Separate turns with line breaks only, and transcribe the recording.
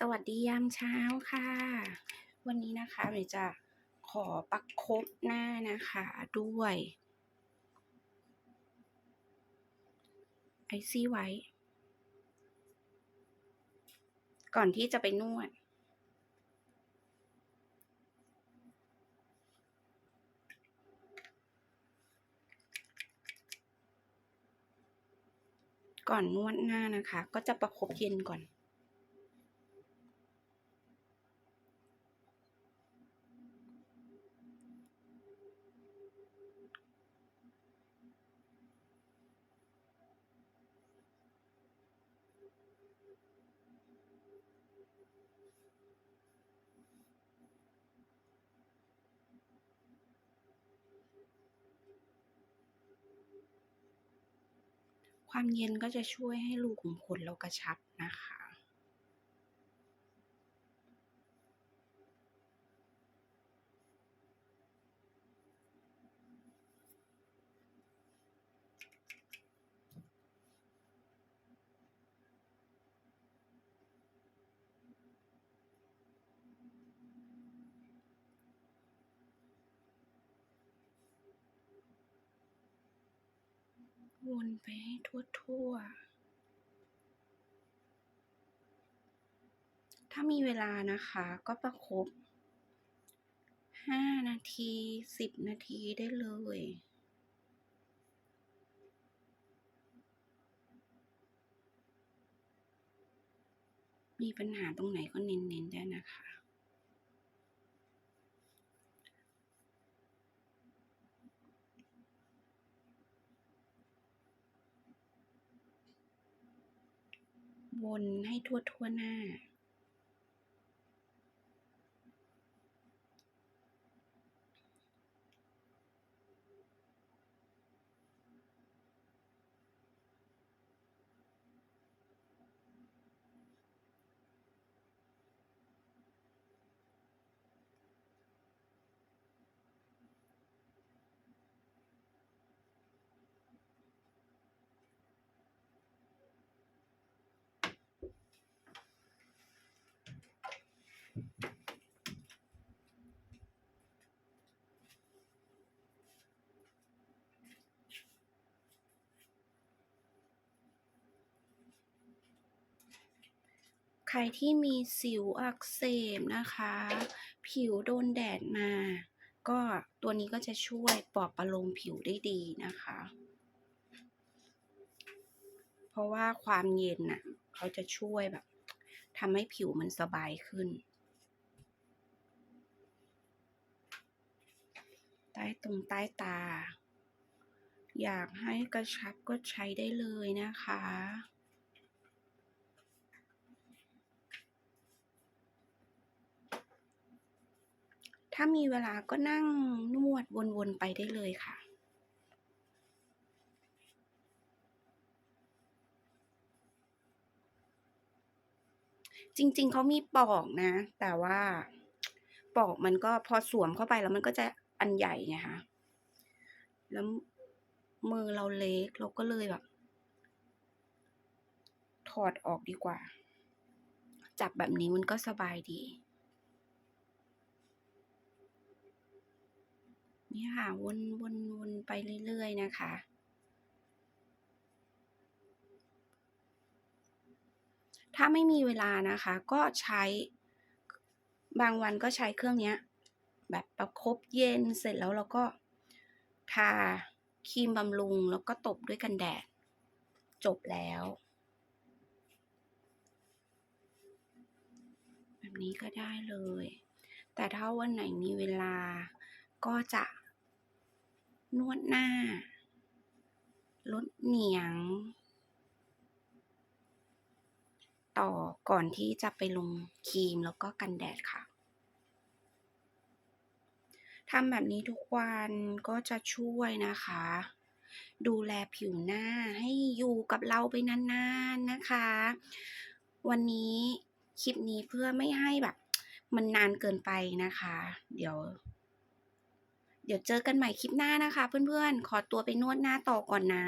สวัสดียามเช้าค่ะ วันนี้นะคะหนูจะขอประคบหน้านะคะด้วยไอซี่ไว้ ก่อนที่จะไปนวด ก่อนนวดหน้านะคะ ก็จะประคบเย็นก่อน ความเย็นก็จะช่วยให้รูขุมขนเรากระชับนะคะ วนไปให้ทั่วๆถ้ามีเวลานะคะก็ประคบห้านาทีสิบนาทีได้เลยมีปัญหาตรงไหนก็เน้นๆได้นะคะ วนให้ทั่วทั่วหน้า ใครที่มีสิวอักเสบนะคะ ผิวโดนแดดมา ก็ตัวนี้ก็จะช่วยปลอบประโลมผิวได้ดีนะคะ เพราะว่าความเย็นน่ะเขาจะช่วยแบบทำให้ผิวมันสบายขึ้น ใต้ตรงใต้ตา อยากให้กระชับก็ใช้ได้เลยนะคะ ถ้ามีเวลาก็นั่งนวดวนๆไปได้เลยค่ะ จริงๆ เขามีปอกนะ แต่ว่าปอกมันก็พอสวมเข้าไปแล้วมันก็จะอันใหญ่ไงคะแล้วมือเราเล็กเราก็เลยแบบ ถอดออกดีกว่า จับแบบนี้มันก็สบายดี นี่ค่ะ วนวนวนไปเรื่อย ๆ นะคะ ถ้าไม่มีเวลานะคะ ก็ใช้ บางวันก็ใช้เครื่องเนี้ยแบบประคบเย็นเสร็จแล้วเราก็ทาครีมบำรุงแล้วก็ตบด้วยกันแดด จบแล้ว แบบนี้ก็ได้เลย แต่ถ้าวันไหนมีเวลาก็จะ นวดหน้า ลดเหนียง ต่อก่อนที่จะไปลงครีมแล้วก็กันแดดค่ะทำแบบนี้ทุกวันก็จะช่วยนะคะ ดูแลผิวหน้าให้อยู่กับเราไปนานๆนะคะ วันนี้คลิปนี้เพื่อไม่ให้แบบ มันนานเกินไปนะคะ เดี๋ยว เดี๋ยวเจอกันใหม่คลิปหน้านะคะ เพื่อนๆ ขอตัวไปนวดหน้าต่อก่อนนะ